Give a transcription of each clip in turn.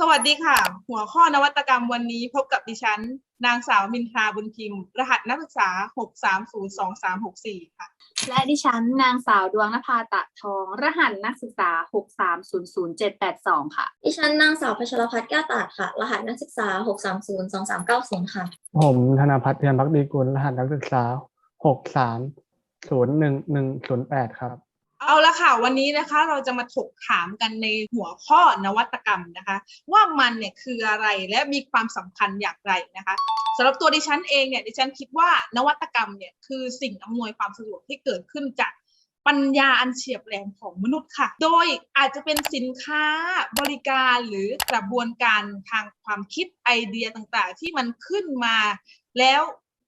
สวัสดีค่ะ หัวข้อนวัตกรรมวันนี้พบกับดิฉัน นางสาวมินทราบุญพิมพ์ รหัสนักศึกษา 6302364 ค่ะ และดิฉันนางสาวดวงนภาตะทอง รหัสนักศึกษา 6300782 ค่ะ ดิฉันนางสาวพัชรพัฒน์แก้วตาดค่ะ รหัสนักศึกษา 6302390 ค่ะ ผมธนพัฒน์เทียนพักดีกุล รหัสนักศึกษาหกสามศูนย์หนึ่งหนึ่งศูนย์แปดครับ เอาละค่ะ วันนี้นะคะเราจะมาถกถามกันในหัวข้อนวัตกรรมนะคะ ว่ามันเนี่ยคืออะไรและมีความสำคัญอย่างไรนะคะสำหรับตัวดิฉันเองเนี่ยดิฉันคิดว่านวัตกรรมเนี่ยคือสิ่งอำนวยความสะดวกที่เกิดขึ้นจากปัญญาอันเฉียบแหลมของมนุษย์ค่ะ โดยอาจจะเป็นสินค้าบริการหรือกระบวนการทางความคิดไอเดียต่างๆ ที่มันขึ้นมา แล้ว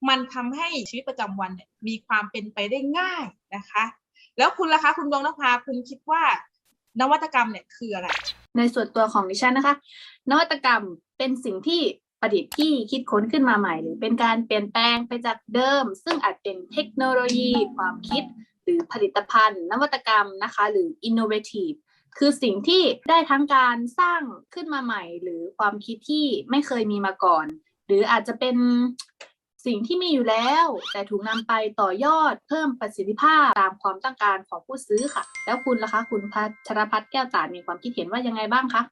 มันทำให้ชีวิตประจำวันเนี่ยมีความเป็นไปได้ง่ายนะคะ แล้วคุณล่ะคะ คุณดวงนภาคุณคิดว่านวัตกรรมเนี่ยคืออะไร ในส่วนตัวของดิฉันนะคะ นวัตกรรมเป็นสิ่งที่ประดิษฐ์ที่คิดค้นขึ้นมาใหม่ หรือเป็นการเปลี่ยนแปลงไปจากเดิม ซึ่งอาจเป็นเทคโนโลยี ความคิด หรือผลิตภัณฑ์ นวัตกรรมนะคะ หรือ innovative คือสิ่งที่ได้ทั้งการสร้างขึ้นมาใหม่ หรือความคิดที่ไม่เคยมีมาก่อน หรืออาจจะเป็น สิ่งที่มีอยู่แล้ว แต่ถูกนำไปต่อยอดเพิ่มประสิทธิภาพตามความต้องการของผู้ซื้อค่ะ แล้วคุณล่ะคะคุณพัชรพัฒน์แก้วตามีความคิดเห็นว่ายังไงบ้างคะ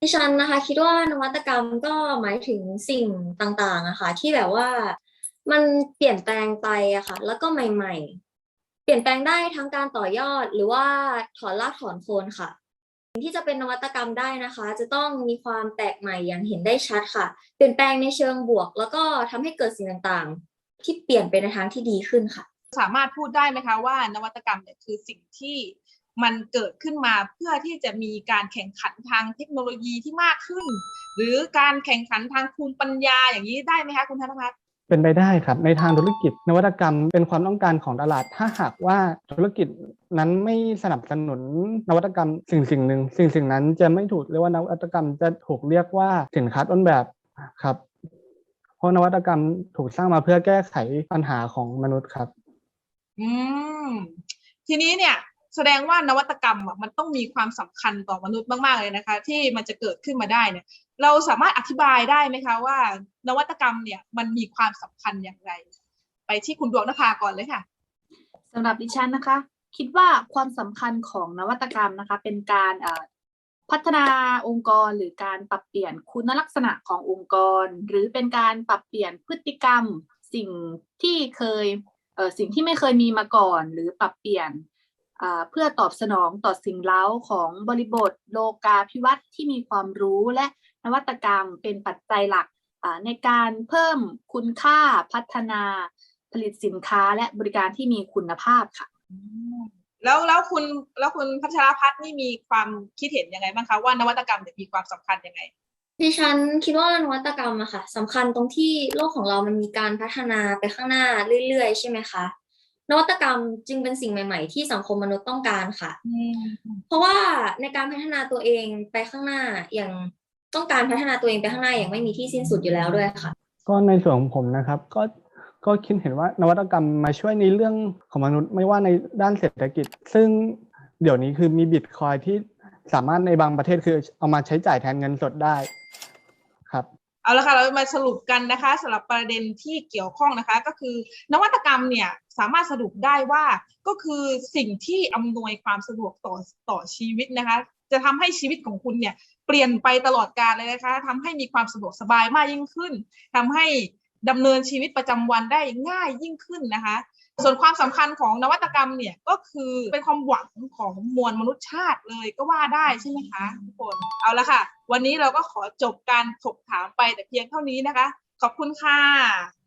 ดิฉันนะคะคิดว่านวัตกรรมก็หมายถึงสิ่งต่างๆอะค่ะที่แบบว่ามันเปลี่ยนแปลงไปอะค่ะ แล้วก็ใหม่ ๆ เปลี่ยนแปลงได้ทั้งการต่อยอดหรือว่าถอนรากถอนโคนค่ะ ที่จะเป็นนวัตกรรมได้นะคะ จะต้องมีความแปลกใหม่อย่างเห็นได้ชัดค่ะ เปลี่ยนแปลงในเชิงบวก แล้วก็ทำให้เกิดสิ่งต่างๆ ที่เปลี่ยนไปในทางที่ดีขึ้นค่ะ สามารถพูดได้ไหมคะว่านวัตกรรมเนี่ยคือสิ่งที่มันเกิดขึ้นมาเพื่อที่จะมีการแข่งขันทางเทคโนโลยีที่มากขึ้น หรือการแข่งขันทางภูมิปัญญาอย่างนี้ได้ไหมคะคุณธนพัฒน์ เป็นไปได้ครับในทางธุรกิจ นวัตกรรมเป็นความต้องการของตลาด ถ้าหากว่าธุรกิจนั้นไม่สนับสนุนนวัตกรรมสิ่งสิ่งหนึ่งสิ่งสิ่งนั้นจะไม่ถูกเรียกว่านวัตกรรมจะถูกเรียกว่าสินค้าต้นแบบครับ เพราะนวัตกรรมถูกสร้างมาเพื่อแก้ไขปัญหาของมนุษย์ครับ อืมทีนี้เนี่ยแสดงว่านวัตกรรมมันต้องมีความสำคัญต่อมนุษย์มากๆเลยนะคะ ที่มันจะเกิดขึ้นมาได้เนี่ย เราสามารถอธิบายได้ไหมคะว่า นวัตกรรมเนี่ยมันมีความสำคัญอย่างไร ไปที่คุณดวงนภาก่อนเลยค่ะสำหรับดิฉันนะคะ คิดว่าความสำคัญของนวัตกรรมนะคะ เป็นการพัฒนาองค์กรหรือการปรับเปลี่ยนคุณลักษณะขององค์กร หรือเป็นการปรับเปลี่ยนพฤติกรรม สิ่งที่เคยเสิ่งที่ไม่เคยมีมาก่อน หรือปรับเปลี่ยนเพื่อตอบสนองต่อสิ่งเล้าของบริบทโลกาภิวัตน์ที่มีความรู้และ นวัตกรรมเป็นปัจจัยหลักอ่าในการเพิ่มคุณค่าพัฒนาผลิตสินค้าและบริการที่มีคุณภาพค่ะอืมแล้วแล้วคุณแล้วคุณพัชรพัฒน์นี่มีความคิดเห็นยังไงบ้างคะว่านวัตกรรมเนี่ยมีความสำคัญยังไงดิฉันคิดว่านวัตกรรมอะค่ะสำคัญตรงที่โลกของเรามันมีการพัฒนาไปข้างหน้าเรื่อยๆ ใช่ไหมคะนวัตกรรมจึงเป็นสิ่งใหม่ๆ ที่สังคมมนุษย์ต้องการค่ะ เพราะว่าในการพัฒนาตัวเองไปข้างหน้าอย่าง ต้องการพัฒนาตัวเองไปข้างหน้าอย่างไม่มีที่สิ้นสุดอยู่แล้วด้วยค่ะ ก็ในส่วนของผมนะครับ ก็ก็คิดเห็นว่านวัตกรรมมาช่วยในเรื่องของมนุษย์ไม่ว่าในด้านเศรษฐกิจ ซึ่งเดี๋ยวนี้คือมีบิตคอยที่สามารถในบางประเทศคือเอามาใช้จ่ายแทนเงินสดได้ครับเอาละค่ะเรามาสรุปกันนะคะสำหรับประเด็นที่เกี่ยวข้องนะคะ ก็คือนวัตกรรมเนี่ยสามารถสรุปได้ว่าก็คือสิ่งที่อำนวยความสะดวกต่อต่อชีวิตนะคะ จะทำให้ชีวิตของคุณเนี่ยเปลี่ยนไปตลอดกาลเลยนะคะทำให้มีความสะดวกสบายมากยิ่งขึ้นทำให้ดำเนินชีวิตประจำวันได้ง่ายยิ่งขึ้นนะคะ ส่วนความสำคัญของนวัตกรรมเนี่ยก็คือเป็นความหวังของมวลมนุษยชาติเลยก็ว่าได้ใช่ไหมคะทุกคนเอาละค่ะ วันนี้เราก็ขอจบการถกถามไปแต่เพียงเท่านี้นะคะ ขอบคุณค่ะ